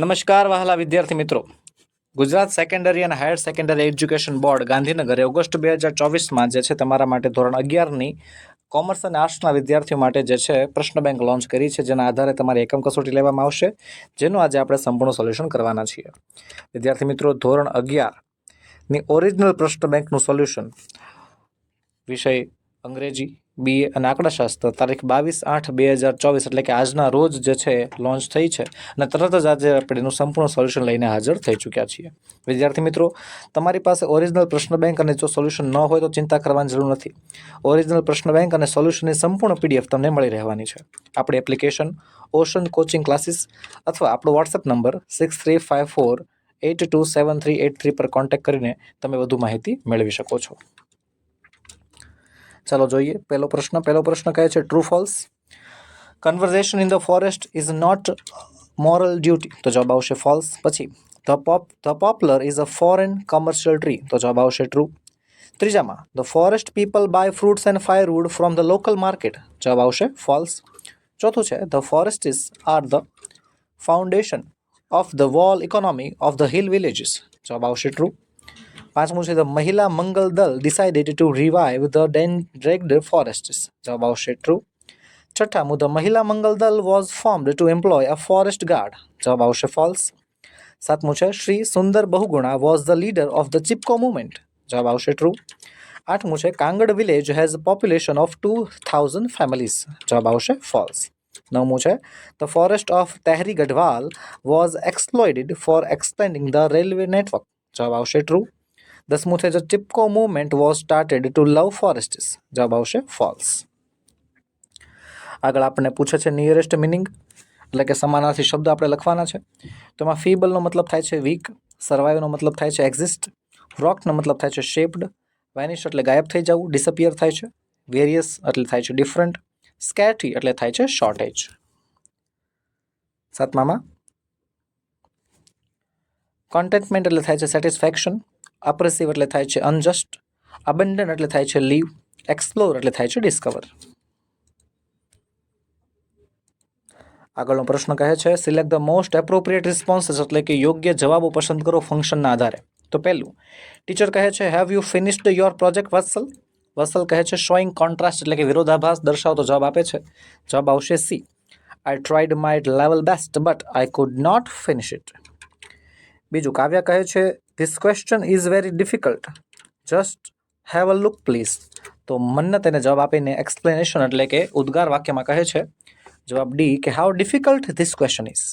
નમસ્કાર વહાલા વિદ્યાર્થી મિત્રો ગુજરાત સેકન્ડરી અને હાયર સેકન્ડરી એજ્યુકેશન બોર્ડ ગાંધીનગરે ઓગસ્ટ બે હજાર ચોવીસમાં જે છે તમારા માટે ધોરણ અગિયારની કોમર્સ અને આર્ટ્સના વિદ્યાર્થીઓ માટે જે છે પ્રશ્ન બેંક લોન્ચ કરી છે જેના આધારે તમારે એકમ કસોટી લેવામાં આવશે જેનું આજે આપણે સંપૂર્ણ સોલ્યુશન કરવાના છીએ વિદ્યાર્થી મિત્રો ધોરણ અગિયારની ઓરિજિનલ પ્રશ્ન બેંકનું સોલ્યુશન વિષય અંગ્રેજી બી એ અને આંકડાશાસ્ત્ર તારીખ બાવીસ આઠ બે હજાર ચોવીસ એટલે કે આજના રોજ જે છે લોન્ચ થઈ છે અને તરત જ આજે આપણે એનું સંપૂર્ણ સોલ્યુશન લઈને હાજર થઈ ચૂક્યા છીએ વિદ્યાર્થી મિત્રો તમારી પાસે ઓરિજિનલ પ્રશ્ન બેંક અને જો સોલ્યુશન ન હોય તો ચિંતા કરવાની જરૂર નથી ઓરિજિનલ પ્રશ્ન બેંક અને સોલ્યુશનની સંપૂર્ણ પીડીએફ તમને મળી રહેવાની છે આપણી એપ્લિકેશન ઓશન કોચિંગ ક્લાસીસ અથવા આપણો WhatsApp number six three five four eight two seven three eight three પર કોન્ટેક્ટ કરીને તમે વધુ માહિતી મેળવી શકો છો ચાલો જોઈએ પહેલો પ્રશ્ન પહેલો પ્રશ્ન કહે છે true false conversation in the forest is not moral duty તો જવાબ આવશે ફોલ્સ પછી the pop the popular is a foreign commercial tree તો જવાબ આવશે ટ્રુ ત્રીજામાં the forest people buy fruits and firewood from the local market જવાબ આવશે ફોલ્સ ચોથું છે the forest is are the foundation of the wall economy of the hill villages જવાબ આવશે ટ્રુ પાંચમું છે the Mahila Mangal Dal decided to revive the denuded forest જવાબ આવશે ટ્રુ છઠ્ઠામું the Mahila Mangal Dal was formed to employ a forest guard જવાબ આવશે false સાતમું છે Shri Sundar Bahuguna was the leader of the Chipko movement જવાબ આવશે ટ્રુ આઠમું છે Kangad village has population of two thousand families જવાબ આવશે ફોલ્સ નવમું છે the forest of Tehri Garhwal was exploited for expanding the railway network જવાબ આવશે ટ્રુ દસમું છે જો Chipko movement was started to love forests જવાબ આવશે ફોલ્સ આગળ આપણને પૂછે છે નિયરેસ્ટ મિનિંગ એટલે કે સમાનાર્થી શબ્દ આપણે લખવાના છે તો એમાં ફીબલનો મતલબ થાય છે વીક સર્વાઈવનો મતલબ થાય છે એક્ઝિસ્ટ રોકનો મતલબ થાય છે શેપ્ડ વેનિશ એટલે ગાયબ થઈ જવું ડિસઅપિયર થાય છે વેરિયસ એટલે થાય છે ડિફરન્ટ સ્કેટી એટલે થાય છે શોર્ટેજ સાતમામાં કોન્ટેન્ટમેન્ટ એટલે થાય છે સેટિસ્ફેક્શન અપ્રેસિવ એટલે થાય છે અનજસ્ટ અબન્ડન એટલે થાય છે લીવ એક્સપ્લોર એટલે થાય છે ડિસ્કવર આગળનો પ્રશ્ન કહે છે select the most appropriate responses એટલે કે યોગ્ય જવાબો પસંદ કરો ફંક્શનના આધારે તો પહેલું ટીચર કહે છે have you finished your project Vatsal Vatsal કહે છે શોઈંગ કોન્ટ્રાસ્ટ એટલે કે વિરોધાભાસ દર્શાવતો જવાબ આપે છે જવાબ આવશે C I tried my level best but I could not finish it બીજું કાવ્ય કહે છે this question is very difficult just have a look please તો મન્નત એને જવાબ આપીને એક્સપ્લેનેશન એટલે કે ઉદ્ગાર વાક્યમાં કહે છે જવાબ ડી કે how difficult this question is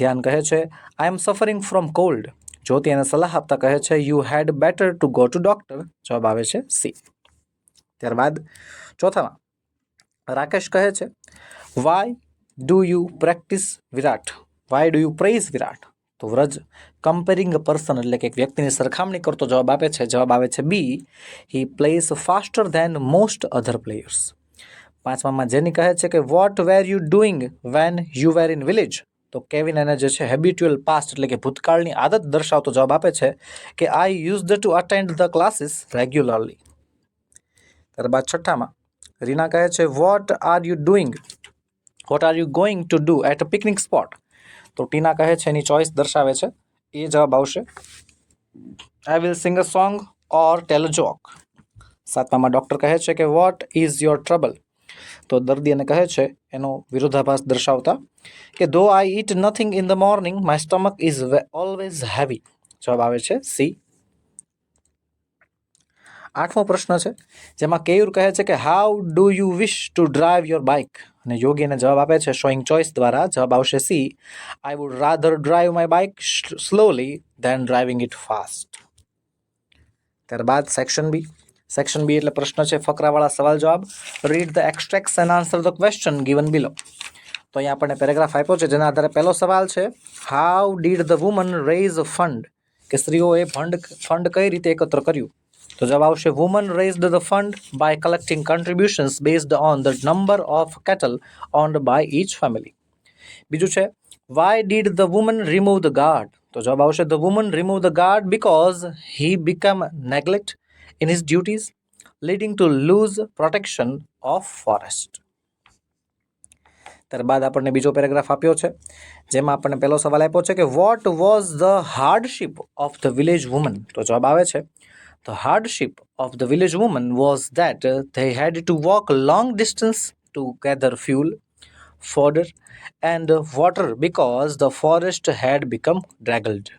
Dhyan કહે છે I am suffering from cold Jyoti એને સલાહ આપતા કહે છે you had better to go to doctor જવાબ આવે છે સી ત્યારબાદ ચોથામાં રાકેશ કહે છે why do you practice Virat why do you praise Virat તો વ્રજ કમ્પેરિંગ અ પર્સન એટલે કે એક વ્યક્તિની સરખામણી કરતો જવાબ આપે છે જવાબ આવે છે B he plays faster than most other players પાંચમામાં જેની કહે છે કે what were you doing when you were in village તો કેવિન એને જે છે હેબિટ્યુઅલ પાસ્ટ એટલે કે ભૂતકાળની આદત દર્શાવતો જવાબ આપે છે કે I used to attend the classes regularly ત્યારબાદ છઠ્ઠામાં રીના કહે છે what are you doing what are you going to do at a picnic spot તો ટીના કહે છે એની ચોઈસ દર્શાવે છે એ જવાબ આવશે I will sing a song or tell joke સાતમામાં ડૉક્ટર કહે છે કે વોટ ઇઝ યોર ટ્રબલ તો દર્દી એને કહે છે એનો વિરોધાભાસ દર્શાવતા કે though I eat nothing in the morning my stomach is always heavy જવાબ આવે છે સી આઠમો પ્રશ્ન છે જેમાં કેયુર કહે છે કે how do you wish to drive your bike અને યોગી એને જવાબ આપે છે શોઈંગ ચોઇસ દ્વારા જવાબ આવશે C I would rather drive my bike slowly than driving it fast ત્યારબાદ સેક્શન બી સેક્શન બી એટલે પ્રશ્ન છે ફકરાવાળા સવાલ જવાબ read the extracts and answer the question given below તો અહીંયા આપણને પેરેગ્રાફ આપ્યો છે જેના આધારે પહેલો સવાલ છે how did the woman raise fund કે સ્ત્રીઓએ ફંડ ફંડ કઈ રીતે એકત્ર કર્યું તો જવાબ આવશે woman raised the fund by collecting contributions based on the number of cattle owned by each family બીજું છે why did the woman remove the guard તો જવાબ આવશે the woman remove the guard because he become neglect in his duties leading to lose protection of forest ત્યારબાદ આપણને બીજો paragraph આપ્યો છે જેમાં આપણને પહેલો સવાલ આપ્યો છે કે what was the hardship of the village woman તો જવાબ આવે છે The hardship of the village woman was that uh, they had to walk long distance to gather fuel, fodder, and uh, water because the forest had become draggled.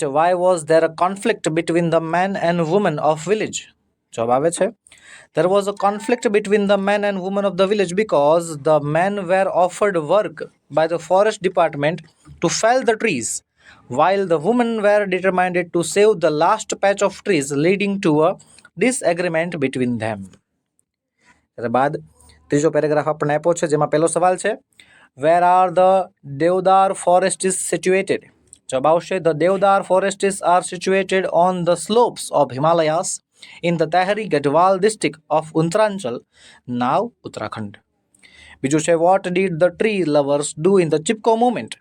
Why was there a conflict between the men and women of village? There was a conflict between the men and women of the village because the men were offered work by the forest department to fell the trees while the women were determined to save the last patch of trees, leading to a disagreement between them. ત્યારબાદ ત્રીજો paragraph આપણને આપ્યો છે જેમાં પહેલો સવાલ છે where are the deodar forest is situated જવાબ આવશે the deodar forests are situated on the slopes of Himalayas in the Tehri Garhwal district of Uttaranchal now Uttarakhand બીજું છે what did the tree lovers do in the Chipko movement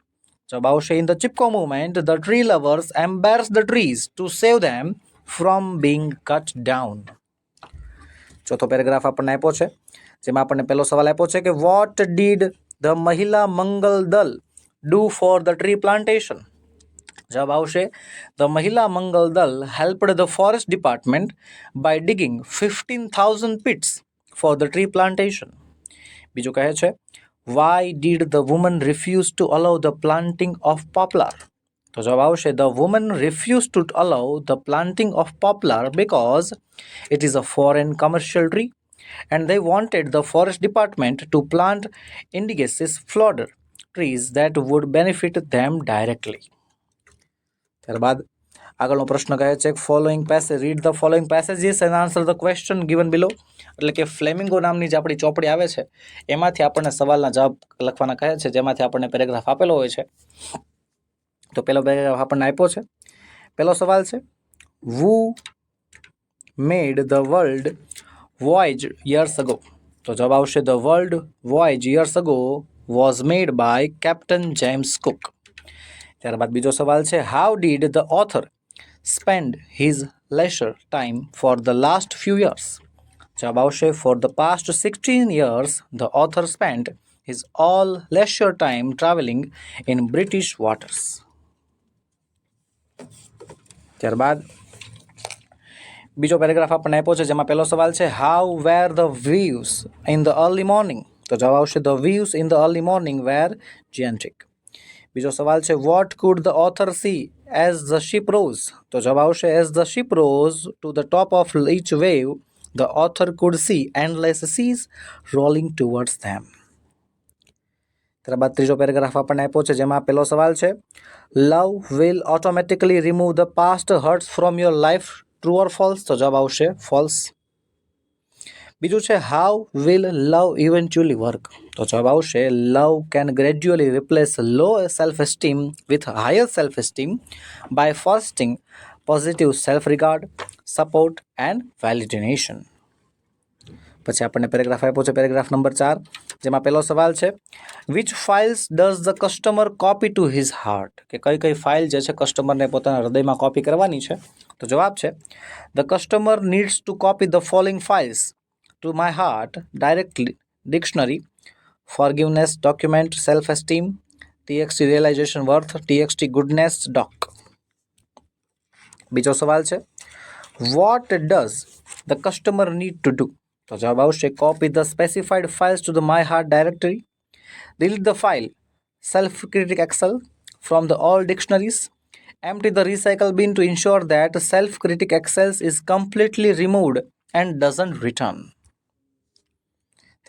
Job આવશે in Chipko chipko the tree lovers lovers embarrass the trees to save them from being cut ચોથો paragraph આપણને આપ્યો છે જેમાં આપણને પહેલો સવાલ આપ્યો છે કે vote did the Mahila Mangal Dal do for the tree plantation જવાબ આવશે the Mahila Mangal Dal helped the forest department by digging fifteen thousand pits for the tree plantation બીજું કહે છે Why did the woman refuse to allow the planting of poplar? તો જવાબ આવશે the woman refuse to allow the planting of poplar because it is a foreign commercial and they wanted the forest department to plant indigenous flounder trees that would benefit them directly ત્યારબાદ આગળનો પ્રશ્ન કહે છે following passage read the following passages and answer the question given below એટલે કે flamingo નામની જે આપણી ચોપડી આવે છે એમાંથી આપણને સવાલના જવાબ લખવાના કહે છે જેમાંથી આપણને પેરેગ્રાફ આપેલો હોય છે તો પહેલો પેરેગ્રાફ આપણને આપ્યો છે પહેલો સવાલ છે who made the world voyage years ago તો જવાબ આવશે the world voyage years ago was made by captain James Cook ત્યારબાદ બીજો સવાલ છે how did the author spend his leisure time for the last few years Chabaoshe, for the past 16 years, the author spent his all leisure time traveling in British waters. ત્યારબાદ બીજો paragraph આપણને આપ્યો છે જેમાં પહેલો સવાલ છે how were the views in the early morning તો જવાબ આવશે the views in the early morning were gigantic બીજો સવાલ છે what could the author see as the ship rose તો જવાબ આવશે as the ship rose to the top of each wave The author could see endless seas rolling towards them. ત્યારબાદ ત્રીજો paragraph આપણને આપ્યો છે જેમાં પહેલો સવાલ છે love will automatically remove the past hurts from your life true or false તો જવાબ આવશે ફોલ્સ બીજું છે how will love eventually work તો જવાબ આવશે love can gradually replace low self esteem with higher self esteem by fostering positive self regard support and validation પછી આપણને પેરેગ્રાફ આપ્યો છે પેરેગ્રાફ નંબર ચાર જેમાં પહેલો સવાલ છે which files does the customer copy to his heart કે કઈ કઈ ફાઇલ જે છે કસ્ટમરને પોતાના હૃદયમાં કોપી કરવાની છે તો જવાબ છે the customer needs to copy the following files to my heart directly dictionary forgiveness document self esteem TXT realization worth TXT goodness doc બીજો સવાલ છે what does the customer need to do તો જવાબ આવશે copy the specified files to the my heart directory delete the file self critic excel from the all dictionaries empty the recycle bin to ensure that self critic excels is completely removed and doesn't return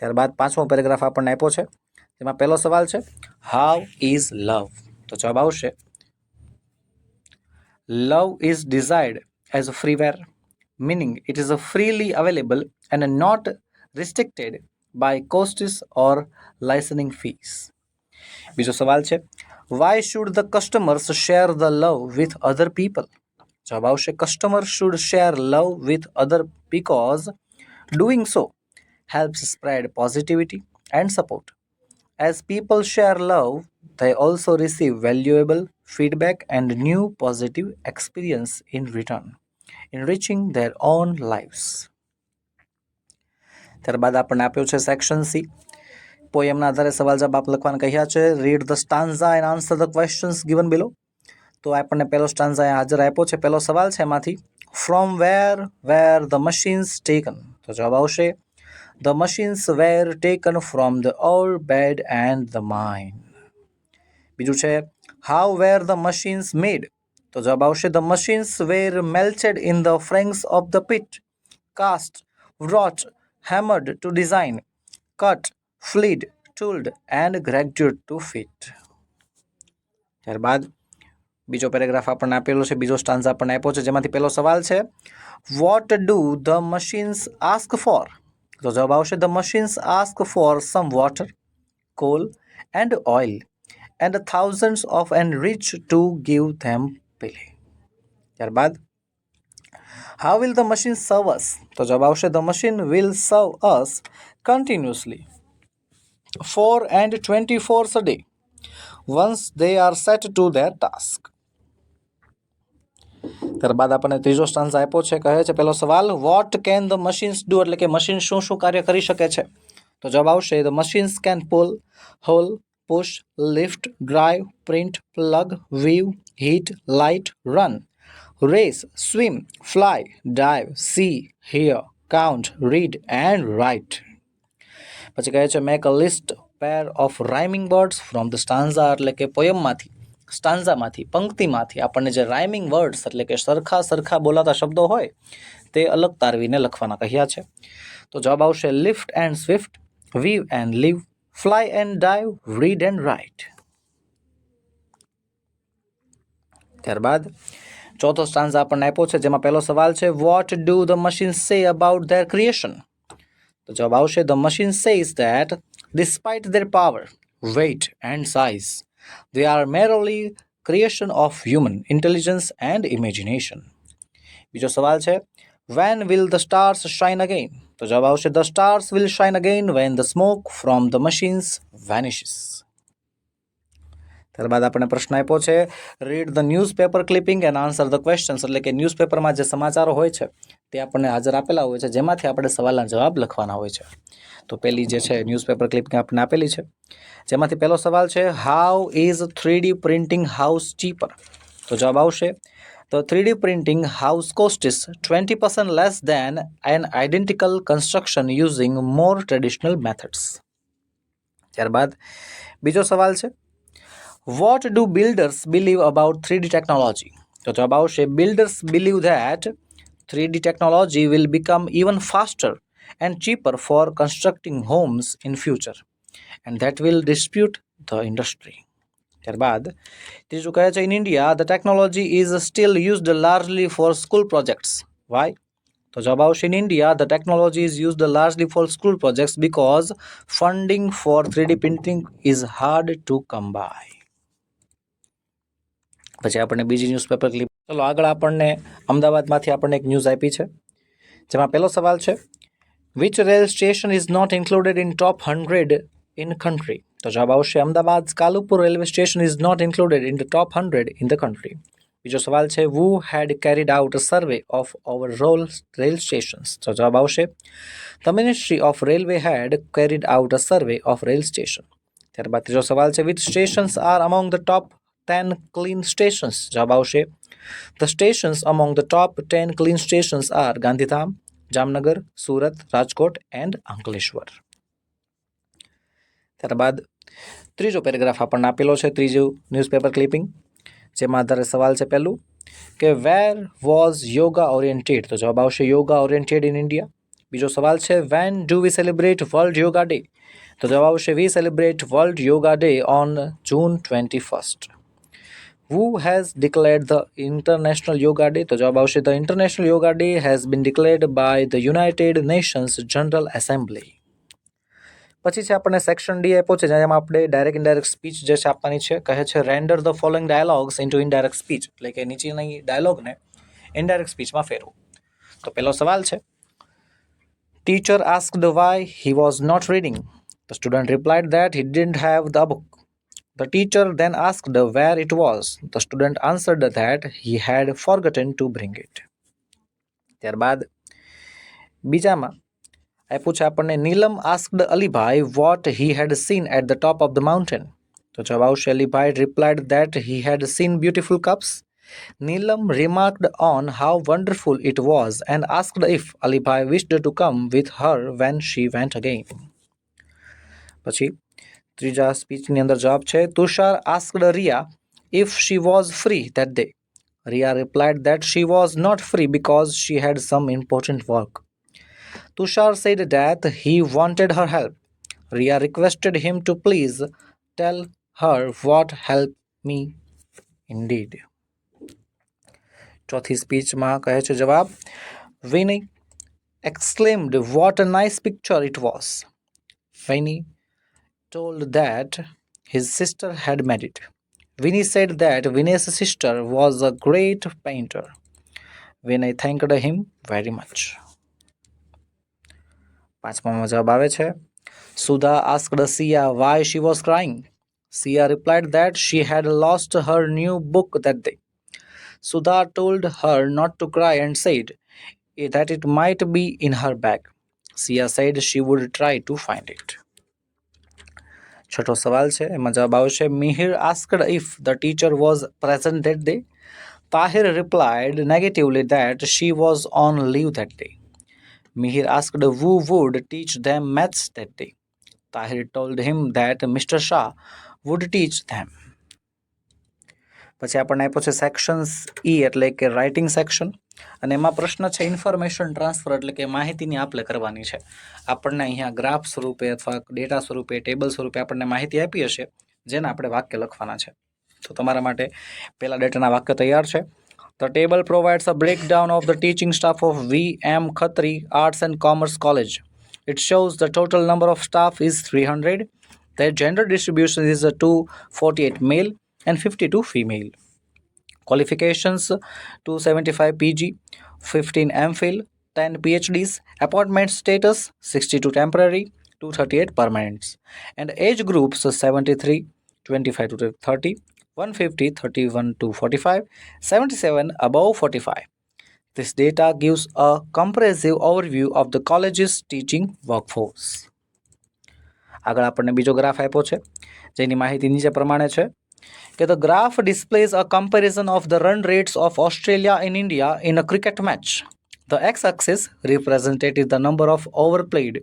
ત્યારબાદ પાંચમો paragraph આપણને આપ્યો છે તેમાં પહેલો સવાલ છે how is લવ તો જવાબ આવશે love is desired as a freeware, meaning it is freely available and not restricted by costs or licensing fees. બીજો સવાલ છે why should the customers share the love with other people જવાબ આવશે customer should share love with other because doing so helps spread positivity and support as people share love They also receive valuable feedback and new positive experience in return, enriching their own lives. ત્યારબાદ આપણને આપ્યો છે section C પોયમના આધારે સવાલ જવાબ આપ લખવાના કહ્યા છે read the stanza and answer the questions given below તો આપણને પહેલો સ્ટાન્ઝા હાજર આપ્યો છે પહેલો સવાલ છે એમાંથી from where were the machines taken તો જવાબ આવશે the machines were taken from the ore bed and the mind બીજું છે how were the machines made તો જવાબ આવશે the machines were melted in the franks of the pit cast wrought hammered to design cut filed tooled and graduate to fit ત્યારબાદ બીજો paragraph આપણને આપેલો છે બીજો સ્ટાન્સ આપણને આપ્યો છે જેમાંથી પહેલો સવાલ છે what do the machines ask for તો જવાબ આવશે the machines ask for some water coal and oil and thousands of and reach to give them play ત્યારબાદ how will the machine serve us તો જવાબ આવશે the machine will serve us continuously for and twenty fours day once they are set to their task ત્યારબાદ આપણને ત્રીજો stance આપ્યો છે કહે છે પહેલો સવાલ what can the machines do એટલે કે મશીન શું શું કાર્ય કરી શકે છે તો જવાબ આવશે the machines can pull haul push lift drive print plug weave heat light run race swim fly dive see hear count read and write પછી કહે છે make a list pair of rhyming words from the stanza એટલે કે પોયમમાંથી સ્ટાન્ઝામાંથી પંક્તિમાંથી આપણને જે rhyming words એટલે કે સરખા સરખા બોલાતા શબ્દો હોય તે અલગ તારવીને લખવાના કહ્યા છે તો જવાબ આવશે lift and swift weave and leave fly and dive, read and write. ત્યારબાદ ચોથો સ્ટાન્સ આપણને આપ્યો છે જેમાં પહેલો સવાલ છે what do the machine say about their creation તો જવાબ આવશે the machine says that despite their power weight and size they are merely creation of human intelligence and imagination બીજો સવાલ છે when will the stars shine again તો જવાબ આવશે the stars will shine again when the smoke from the machines vanishes ત્યારબાદ આપણે પ્રશ્ન આપ્યો છે read the newspaper clipping and answer the questions એટલે કે ન્યૂઝ પેપરમાં જે સમાચારો હોય છે તે આપણને હાજર આપેલા હોય છે જેમાંથી આપણે સવાલના જવાબ લખવાના હોય છે તો પેલી જે છે ન્યૂઝપેપર ક્લિપિંગ આપણને આપેલી છે જેમાંથી પહેલો સવાલ છે how is three D printing house cheaper તો જવાબ આવશે The 3D printing house cost is 20% less than an identical construction using more traditional methods. ત્યારબાદ બીજો સવાલ છે what do builders believe about three D technology તો જવાબ આવશે builders believe that three D technology will become even faster and cheaper for constructing homes in future and that will dispute the industry ત્યારબાદ ત્રીજું કહે છે in India the technology is still used largely for school projects why તો જવાબ આવશે in India the technology is use largely for school projects because funding four three D printing is hard to come by પછી આપણને બીજી newspaper clip ચલો આગળ આપણને અમદાવાદમાંથી આપણને એક ન્યૂઝ આપી છે જેમાં પહેલો સવાલ છે which rail station is not included in top hundred in country તો જવાબ આવશે Ahmedabad Kalupur railway station is not included in the top hundred in the country બીજો સવાલ છે who had carried out survey of overall rail stations તો જવાબ આવશે the ministry of railway had carried out a survey of rail station ત્યારબાદ ત્રીજો સવાલ છે with stations are among the top ten clean stations જવાબ આવશે the stations among the top ten clean stations are Gandhidham Jamnagar Surat Rajkot and Ankleshwar ત્યારબાદ तीजो paragraph अपन आपेलो तीज न्यूज़पेपर क्लिपिंग जेम आधार सवाल है पहलू के वेर वॉज योगा ओरिएटेड तो जवाब आश योगा ओरिएंटेड इन इंडिया बीजो सवाल है when do we celebrate World Yoga Day तो जवाब आश we celebrate World Yoga Day on June twenty first who has declared the International Yoga Day तो जवाब आश the International Yoga Day has been declared by the United Nations General Assembly પછી છે આપણને section D આપ્યો છે જેમાં આપણે ડાયરેક્ટ ઇન્ડાયરેક્ટ સ્પીચ જે છે આપવાની છે કહે છે render the following dialogues into indirect speech એટલે કે નીચેની ડાયલોગને ઇન્ડાયરેક્ટ સ્પીચમાં ફેરવો તો પહેલો સવાલ છે teacher asked why he was not reading the student replied that he didn't have the book the teacher then the where it was the student answer that he had forgotten to bring it ત્યારબાદ બીજામાં આપ્યું છે આપણને Neelam asked Alibhai what he had seen at the top of the mountain તો જવાબ આવશે Alibhai replied that he had seen beautiful cups Neelam remarked on how wonderful it was and asked if Alibai wished to come with her when she went again. પછી ત્રીજા સ્પીચની અંદર જવાબ છે Tushar asked Riya if she was free that day Riya replied that she was not free because she had some important work Tushar said that he wanted her help. Ria requested him to please tell her what help me indeed. ચોથી સ્પીચમાં કહે છે જવાબ વિની exclaimed what a nice picture it was. Vinny told that his sister had made it. Vinny said that Vinay's sister was a great painter. Vinay thanked him very much. પાંચમામાં જવાબ આવે છે Sudha asked Siya why she was crying Siya replied that she had lost her new book that day Sudha told her not to cry and said a that it might be in her bag Siya said she would try to find it છઠ્ઠો સવાલ છે એમાં જવાબ આવશે Mihir asked if the teacher was present that day Tahir replied negatively that she was on leave that day Mihir asked who would teach them maths that day. Tahir told him that Mr. Shah would teach them. પછી આપણને આપ્યો છે sections ઈ e, એટલે કે writing section અને એમાં પ્રશ્ન છે ઇન્ફોર્મેશન ટ્રાન્સફર એટલે કે માહિતીની આપ લે કરવાની છે આપણને અહીંયા ગ્રાફ સ્વરૂપે અથવા ડેટા સ્વરૂપે ટેબલ સ્વરૂપે આપણને માહિતી આપી હશે જેને આપણે વાક્ય લખવાના છે તો તમારા માટે પહેલાં ડેટાના વાક્ય તૈયાર છે The table provides a breakdown of the teaching staff of V.M. Khatri Arts and Commerce College. It shows the total number of staff is 300. Their gender distribution is 248 male and 52 female. Qualifications 275 PG, 15 MPhil, 10 PhDs, appointment status 62 temporary, 238 permanents, and age groups 73, 25 to 30, 150, 31 to 45, 77 above 45. This data gives a comprehensive overview of the college's teaching workforce. આગળ આપણને બીજો graph આપ્યો છે જેની માહિતી નીચે પ્રમાણે છે કે the graph displays a comparison of the run rates of Australia in India in a cricket match the X axis representative the number of over played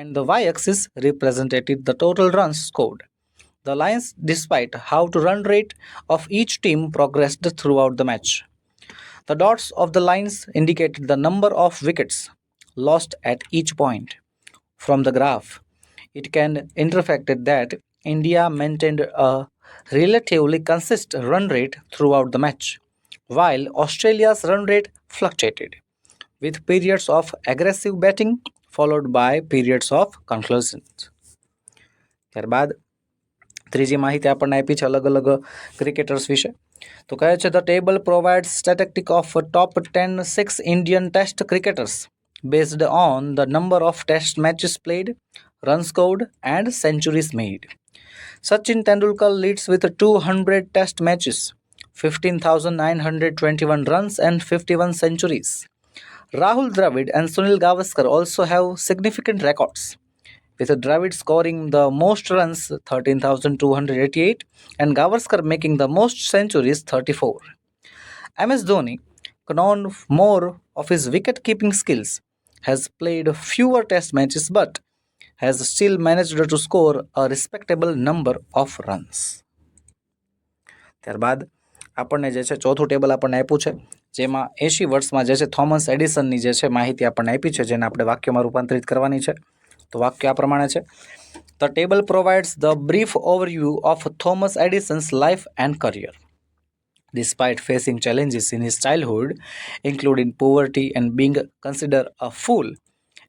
and the Y axis representative the total runs scored the Lions, despite how to run rate of each team progressed throughout the match. The dots of the lines indicated the number of wickets lost at each point. From the graph, it can interpret that India maintained a relatively consistent run rate throughout the match, while Australia's run rate fluctuated, with periods of aggressive batting followed by periods of conclusions. ત્રીજી માહિતી આપણને આપી છે અલગ અલગ cricketers વિશે તો કહે છે the table provide static of top ten six Indian test cricketers based on the number of test matches played run scored and centuries made Sachin Tendulkar leads with two hundred test matches fifteen thousand nine hundred twenty one runs and fifty one centuries Rahul Dravid and Sunil Gavaskar also have significant records. with Dravid scoring the most runs 13,288 and Gavaskar making the most centuries 34. MS Dhoni, known more of his wicket-keeping skills, has played fewer test matches but has still managed to score a respectable number of runs. ત્યારબાદ આપણને જે છે ચોથું table આપણને આપ્યું છે જેમાં એંશી વર્ષમાં જે છે થોમસ એડિસનની જે છે માહિતી આપણને આપી છે જેને આપણે વાક્યમાં રૂપાંતરિત કરવાની છે The table provides the brief overview of Thomas Edison's life and career. despite facing challenges in his childhood, including poverty and being considered a fool,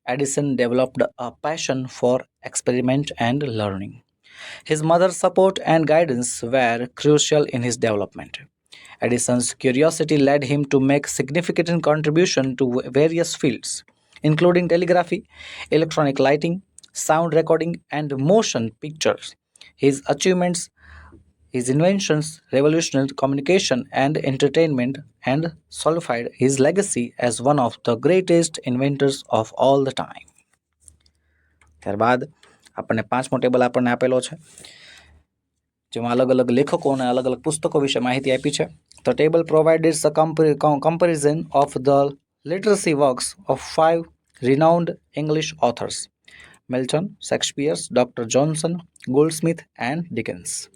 Edison developed a passion for experiment and learning. His mother's support and guidance were crucial in his development. Edison's curiosity led him to make significant contribution to various fields, including telegraphy, electronic lighting, sound recording, and motion pictures. His achievements, his inventions, revolutionary communication and entertainment, and solidified his legacy as one of the greatest inventors of all the time. ત્યારબાદ આપણને પાંચમો table આપણને આપેલો છે જેમાં અલગ અલગ લેખકો અને અલગ અલગ પુસ્તકો વિશે માહિતી આપી છે the table provided a comparison of the literacy works of five renowned English authors Milton, Shakespeare, Dr. Johnson, Goldsmith, and Dickens.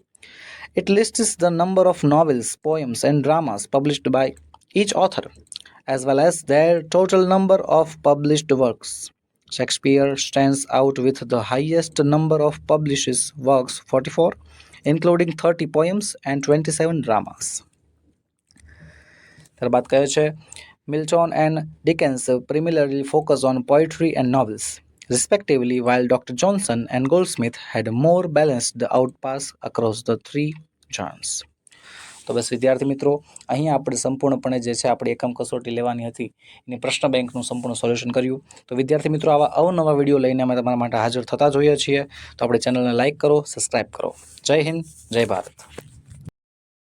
It lists the number of novels, poems, and dramas published by each author, as well as their total number of published works. Shakespeare stands out with the highest number of published works 44, including thirty poems and twenty-seven dramas. ત્યારબાદ કહે છે Milton and Dickens primarily focused on poetry and novels, respectively, while Dr. Johnson and Goldsmith had more balanced outpass across the three genres. તો બસ વિદ્યાર્થી મિત્રો અહીંયા આપણે સંપૂર્ણપણે જે છે આપણે એકમ કસોટી લેવાની હતી એની પ્રશ્ન બેંકનું સંપૂર્ણ સોલ્યુશન કર્યું તો વિદ્યાર્થી મિત્રો આવા અવનવા વિડીયો લઈને અમે તમારા માટે હાજર થતા જોઈએ છીએ તો આપણે ચેનલને લાઇક કરો સબસ્ક્રાઇબ કરો જય હિન્દ જય ભારત